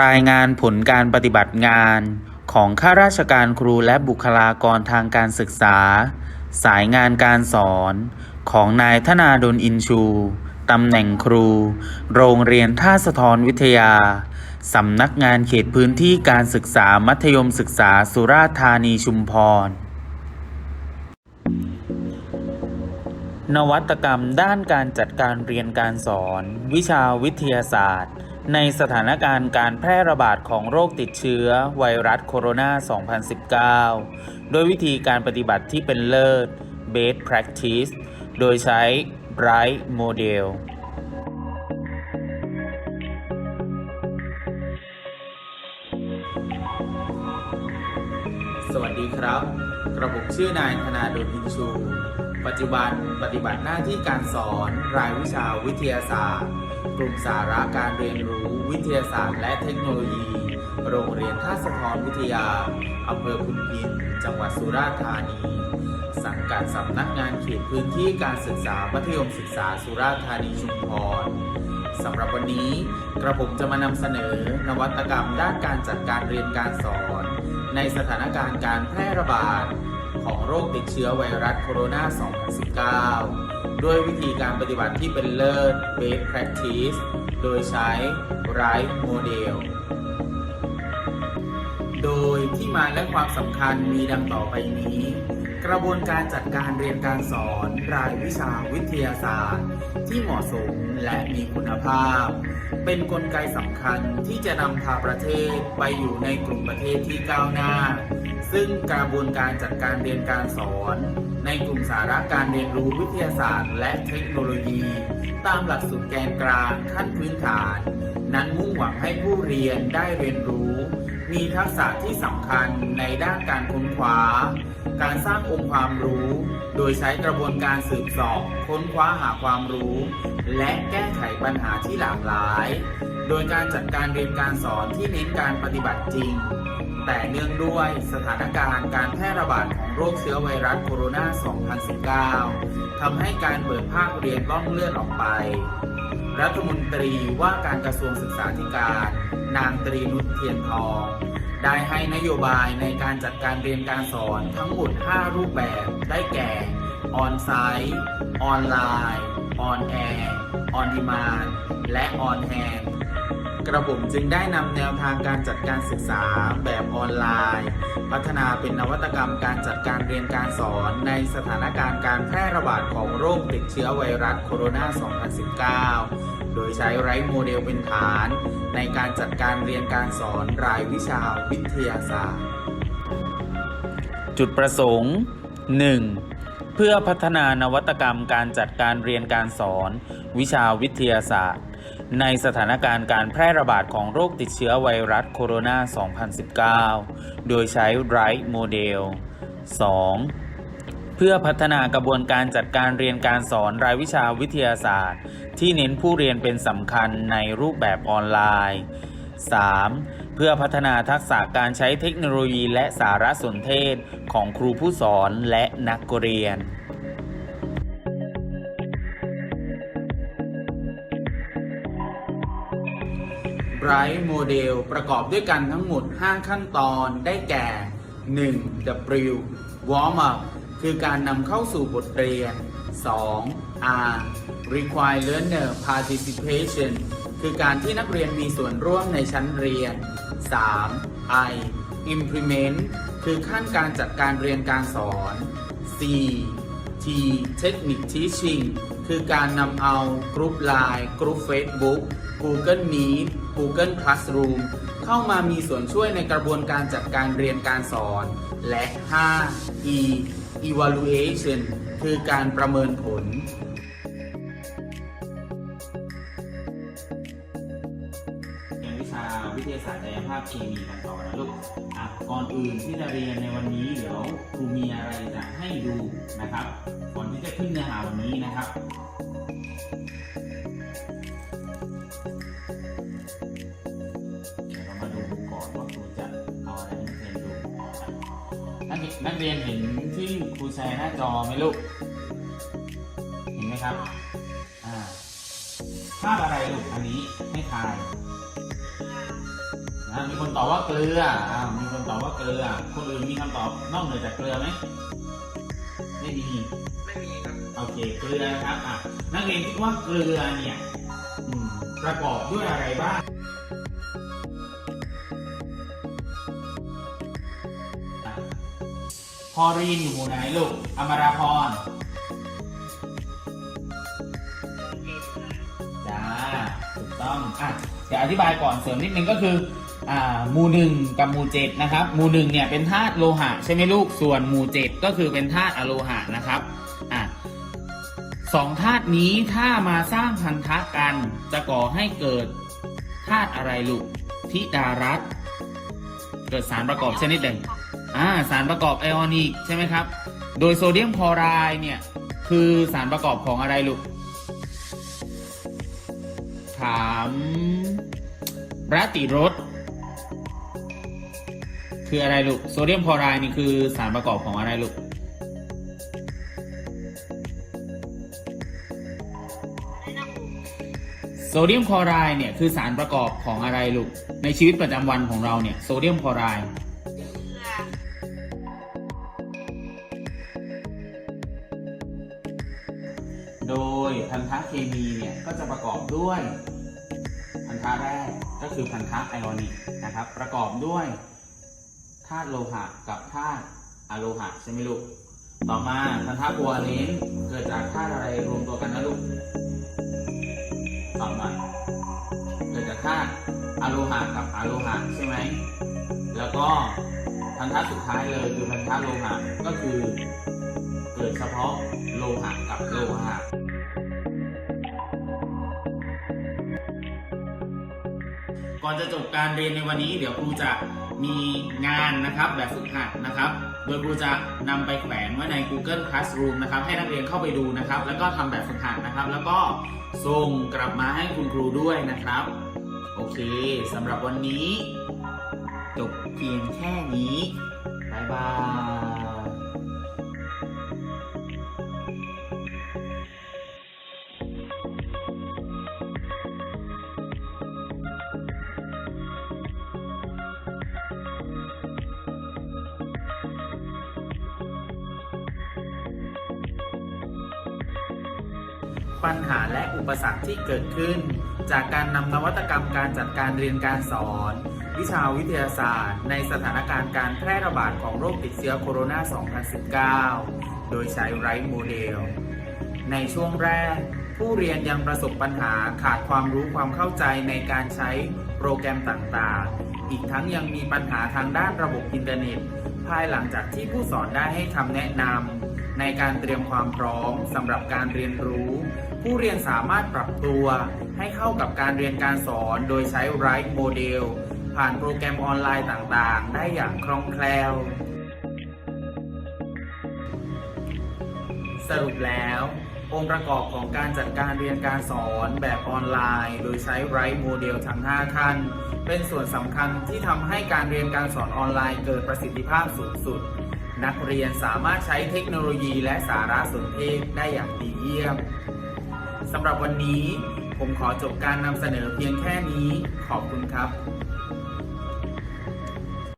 รายงานผลการปฏิบัติงานของข้าราชการครูและบุคลากรทางการศึกษา สายงานการสอนของนายธนาดลอินชู ตำแหน่งครู โรงเรียนท่าสะทรวิทยา สำนักงานเขตพื้นที่การศึกษามัธยมศึกษาสุราษฎร์ธานีชุมพร นวัตกรรมด้านการจัดการเรียนการสอน วิชาวิทยาศาสตร์ ในสถานการณ์การแพร่ระบาดของโรคติดเชื้อไวรัสโคโรนา 2019 โดยวิธีการปฏิบัติที่เป็นเลิศ Best Practice โดยใช้ Bright Model สวัสดีครับ กระผมชื่อนายธนาดลอินชู ปัจจุบันปฏิบัติหน้าที่การสอนรายวิชาวิทยาศาสตร์ ลุ่มสาระการเรียนรู้วิทยาศาสตร์และเทคโนโลยี โรงเรียนท่าสะท้อนวิทยา อำเภอพุนพิน จังหวัดสุราษฎร์ธานี สังกัดสำนักงานเขตพื้นที่การศึกษามัธยมศึกษาสุราษฎร์ธานีชุมพรสำหรับวันนี้กระผมจะมานำเสนอ นวัตกรรมด้านการจัดการเรียนการสอน ในสถานการณ์การแพร่ระบาด ของโรคติดเชื้อไวรัสโคโรนา 2019 ด้วยวิธีการปฏิบัติที่เป็นเลิศ Best Practice โดยใช้ Right Model โดยที่มาและความสำคัญมีดังต่อไปนี้ กระบวนการจัดการเรียนการสอน รายวิชาวิทยาศาสตร์ ที่เหมาะสมและมีคุณภาพ เป็นนกลไกสำคัญที่จะนำพาประเทศไปอยู่ในกลุ่มประเทศที่ก้าวหน้า ซึ่งกระบวนการจัดการเรียนการสอน ในกลุ่มสาระการเรียนรู้วิทยาศาสตร์ และเทคโนโลยี ตามหลักสูตรแกนกลางขั้นพื้นฐาน นั้นมุ่งหวังให้ผู้เรียนได้เรียนรู้ มีทักษะที่สำคัญในด้านการค้นคว้า การสร้างองค์ความรู้ โดยใช้กระบวนการสืบสอบค้นคว้าหาความรู้ และแก้ไขปัญหาที่หลากหลาย โดยการจัดการเรียนการสอนที่เน้นการปฏิบัติจริง แต่เนื่องด้วยสถานการณ์การแพร่ระบาดของโรคเชื้อไวรัสโคโรนา 2019 ทำให้การเปิดภาคเรียนต้องเลื่อนออกไป รัฐมนตรีว่าการกระทรวงศึกษาธิการ นางตรีนุชเทียนทอง ได้ให้นโยบายในการจัดการเรียนการสอนทั้งหมด 5 รูปแบบได้แก่ ออนไซต์ ออนไลน์ ออนแอร์ ออนดีมานและออนแฮน กระผมจึงได้นำแนวทางการจัดการศึกษาแบบออนไลน์ พัฒนาเป็นนวัตกรรมการจัดการเรียนการสอนในสถานการณ์การแพร่ระบาดของโรคติดเชื้อไวรัสโคโรนา 2019 โดยใช้ไรท์โมเดลเป็นฐาน ในการจัดการเรียนการสอนรายวิชาวิทยาศาสตร์ จุดประสงค์ 1. เพื่อพัฒนานวัตกรรมการจัดการเรียนการสอน วิชาวิทยาศาสตร์ ในสถานการณ์การแพร่ระบาดของโรคติดเชื้อไวรัสโคโรนา 2019 โดยใช้ Right Model 2. เพื่อพัฒนากระบวนการจัดการเรียนการสอนรายวิชาวิทยาศาสตร์ ที่เน้นผู้เรียนเป็นสำคัญในรูปแบบออนไลน์ 3. เพื่อพัฒนาทักษะการใช้เทคโนโลยีและสารสนเทศของครูผู้สอนและนักเรียน Bright Model ประกอบด้วยกันทั้งหมด 5 ขั้นตอนได้แก่ 1. W Warm up คือการนำเข้าสู่บทเรียน 2. R Require Learner Participation คือการที่นักเรียนมีส่วนร่วมในชั้นเรียน 3. I Implement คือขั้นการจัดการเรียนการสอน 4. T Technique Teaching คือการนำเอากรุ๊ป Line กรุ๊ป Facebook Google Meet Google Classroom เข้ามามีส่วนช่วยในกระบวนการจัดการเรียนการสอน และ 5. E Evaluation คือการประเมินผล วิชาวิทยาศาสตร์กายภาพเคมีกันต่อนะลูกอะก่อนอื่นที่จะเรียนในวันนี้เดี๋ยวครูมีอะไรจะให้ดูนะครับ ก่อนที่จะขึ้นเนื้อหาวันนี้นะครับ นักเรียนนักเรียนเห็นที่ครูแชร์หน้าจอไหมลูก เห็นไหมครับ อ่า ภาพอะไรลูก อันนี้ให้ทายอ่ามีคนตอบว่าเกลืออ่ามีคนตอบว่าเกลือ คนอื่นมีคำตอบนอกเหนือจากเกลือไหมไม่มี ไม่มีครับ โอเค เกลือนะครับ อะ นักเรียนคิดว่าเกลือเนี่ยอืมประกอบด้วยอะไรบ้าง พอรีนอยู่หมู่ไหนลูก อมราพร จ้า ถูกต้อง อะเดี๋ยวอธิบายก่อนเสริมนิดนึงก็คืออ่าหมู่หนึ่งกับหมู่เจ็ดนะครับ หมู่หนึ่งเนี่ยเป็นธาตุโลหะใช่ไหมลูก ส่วนหมู่เจ็ดก็คือเป็นธาตุอโลหะนะครับ อะสองธาตุนี้ถ้ามาสร้างพันธะกันจะก่อให้เกิดธาตุอะไรลูกทิดารัตเกิดสารประกอบชนิดหนึ่ง อ่าสารประกอบไอออนิกใช่ไหมครับ โดยโซเดียมคลอไรด์เนี่ย คือสารประกอบของอะไรลูก ถามรัติรสคืออะไรลูก โซเดียมคลอไรด์นี่คือสารประกอบของอะไรลูกโซเดียมคลอไรด์เนี่ยคือสารประกอบของอะไรลูก ในชีวิตประจำวันของเราเนี่ยโซเดียมคลอไรด์ โดยพันธะเคมีเนี่ยก็จะประกอบด้วย พันธะแรกก็คือพันธะไอออนิกนะครับ ประกอบด้วยธาตุโลหะกับธาตุอะโลหะใช่ไหมลูก ต่อมาพันธะบัวเลนเกิดจากธาตุอะไรรวมตัวกันนะลูกตอบหน่อยเกิดจากธาตุอะโลหะกับอะโลหะใช่ไหมแล้วก็พันธะสุดท้ายเลยคือพันธะโลหะก็คือเกิดเฉพาะ โลหะกับโลหะก่อนจะจบการเรียนในวันนี้เดี๋ยวครูจะมีงานนะครับแบบฝึกหัดนะครับ โดยครูจะนำไปแขวนไว้ใน Google Classroom นะครับ ให้นักเรียนเข้าไปดูนะครับ แล้วก็ทำแบบฝึกหัดนะครับ แล้วก็ส่งกลับมาให้คุณครูด้วยนะครับ โอเคสำหรับวันนี้ จบเพียงแค่นี้บ๊ายบาย ปัญหาและอุปสรรคที่เกิดขึ้น จากการนำนวัตกรรมการจัดการเรียนการสอน วิชาวิทยาศาสตร์ ในสถานการณ์การแพร่ระบาดของโรคติดเชื้อโคโรนา 2019 โดยใช้ไรท์โมเดล ในช่วงแรก ผู้เรียนยังประสบปัญหาขาดความรู้ความเข้าใจในการใช้โปรแกรมต่างๆ อีกทั้งยังมีปัญหาทางด้านระบบอินเทอร์เน็ต ภายหลังจากที่ผู้สอนได้ให้คำแนะนำในการเตรียมความพร้อมสำหรับการเรียนรู้ ผู้เรียนสามารถปรับตัวให้เข้ากับการเรียนการสอนโดยใช้ไรท์โมเดลผ่านโปรแกรมออนไลน์ต่างๆ ได้อย่างคล่องแคล่ว สรุปแล้ว องค์ประกอบของการจัดการเรียนการสอนแบบออนไลน์ โดยใช้ไรท์โมเดลทั้ง 5 ขั้น เป็นส่วนสำคัญที่ทำให้การเรียนการสอนออนไลน์เกิดประสิทธิภาพสูงสุด นักเรียนสามารถใช้เทคโนโลยีและสารสนเทศได้อย่างดีเยี่ยม สำหรับวันนี้ผมขอจบการนำเสนอเพียงแค่นี้ขอบคุณครับ